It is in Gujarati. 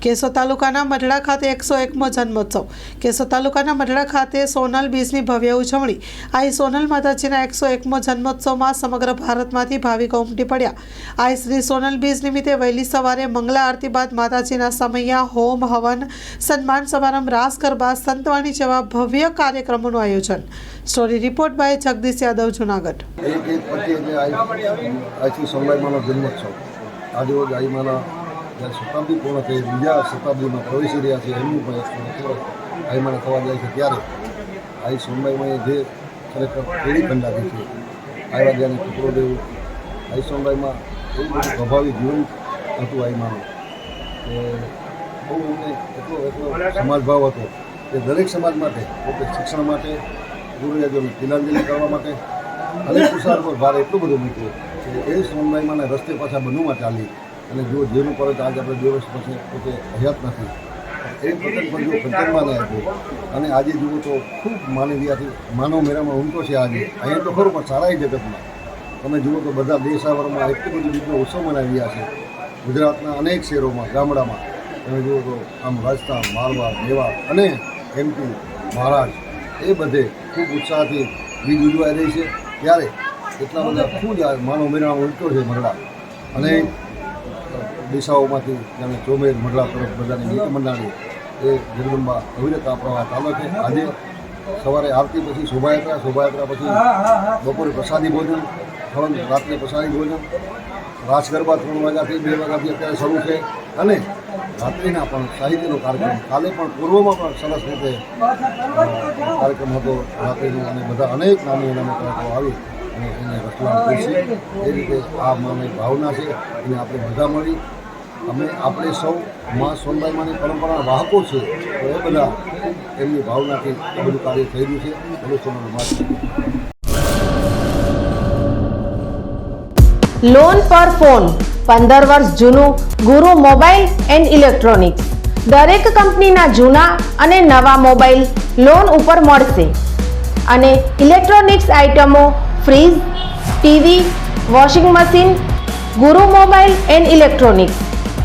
કેશોદ તાલુકાના મઢડા ખાતે એકસો એકમો જન્મોત્સવ. કેશોદ તાલુકાના મઢડા ખાતે સોનલ બીજની ભવ્ય ઉજવણી. આ સોનલ માતાજીના એકસો એકમો જન્મોત્સવમાં સમગ્ર ભારતમાંથી ભાવિકો ઉમટી પડ્યા. આ શ્રી સોનલ બીજ નિમિત્તે વહેલી સવારે મંગલા આરતી બાદ માતાજીના સમૈયા, હોમ, હવન, સન્માન સમારંભ, રાસ, ગરબા, સંતવાણી જેવા ભવ્ય કાર્યક્રમોનું આયોજન. Story report by Jagdish Yadav, Junagadh. આઈ જન્મોત્સવ. આજે જ્યારે શતાબ્દી પૂર્ણ થઈ બીજા શતાબ્દીમાં પ્રવેશી રહ્યા છે, એમનું પણ એક હાઈમાને થવા જાય છે ત્યારે આઈ સોમવારમાં જે ખરેખર પેઢી ખંડાતી છે. આવ્યા જ્યાં ટુકડો દેવું આઈ સોમવારમાં એવું બધું પ્રભાવી જીવન હતું આઈમાનું કે બહુ એમને એટલો એટલો સમાજભાવ હતો કે દરેક સમાજ માટે, પોતે શિક્ષણ માટે ગુરુજનોને તિલાંજલિ કરવા માટે અને પુરુષાર્થ પર ભાર એટલું બધું મૂક્યું કે એ સોનભાઈમાં રસ્તે પાછા બનવામાં ચાલી. અને જો જેનું પરત આજ આપણે બે વર્ષ પછી પોતે હયાત નથી. એ પતંગ પણ જો પતંગમાં નહીં આપ્યો અને આજે જુઓ તો ખૂબ માનવીયાથી, માનવ મેળામાં ઊંટો છે આજે. અહીંયા તો ખરું, પણ સારા જગતમાં. તમે જુઓ તો બધા દેશાવરમાં એટલી બધી રીતનો ઉત્સવ મનાવી રહ્યા છે. ગુજરાતના અનેક શહેરોમાં, ગામડામાં. તમે જુઓ તો આમ રાજસ્થાન મારવાડ મેવાડ અને એમપી મહારાષ્ટ્ર એ બધે ખૂબ ઉત્સાહથી બીજ ઉજવાઈ રહી છે. ત્યારે એટલા બધા ખૂબ જ માનવ મેળામાં ઉલટો છે મરડા. અને દિશાઓમાંથી જાણે ચોમેર મંડળા તરફ બધાની નીતિ મંડાણી એ જગદંબા અવિરતા પ્રવાહ ચાલે છે આજે સવારે આરતી પછી શોભાયાત્રા શોભાયાત્રા પછી બપોરે પ્રસાદી ભોજન ત્રણ રાત્રે પ્રસાદી ભોજન રાસ ગરબા ત્રણ વાગ્યાથી બે વાગ્યાથી અત્યારે શરૂ છે. અને રાત્રિના પણ સાહિત્યનો કાર્યક્રમ કાલે પણ પૂર્વમાં પણ સરસ રીતે કાર્યક્રમ હતો. રાત્રિનો અને બધા અનેક નામી નામી કલાકારો આવી અને એને રસલામ છે એ રીતે આ મને ભાવના છે. એને આપણે બધા મળી અમે આપણે સૌ મા સોનબાઈમાની પરંપરાના વાહકો છે, તો એ બધા એમની ભાવનાથી આ બધું કાર્ય થઈ રહ્યું છે. બધું સોનાનું લોન પર ફોન પંદર વર્ષ જૂનું, ગુરુ મોબાઈલ એન્ડ ઇલેક્ટ્રોનિક્સ. દરેક કંપનીના જૂના અને નવા મોબાઈલ લોન ઉપર મળશે. અને ઇલેક્ટ્રોનિક્સ આઇટમો fridge, TV, washing machine, Guru mobile and electronics.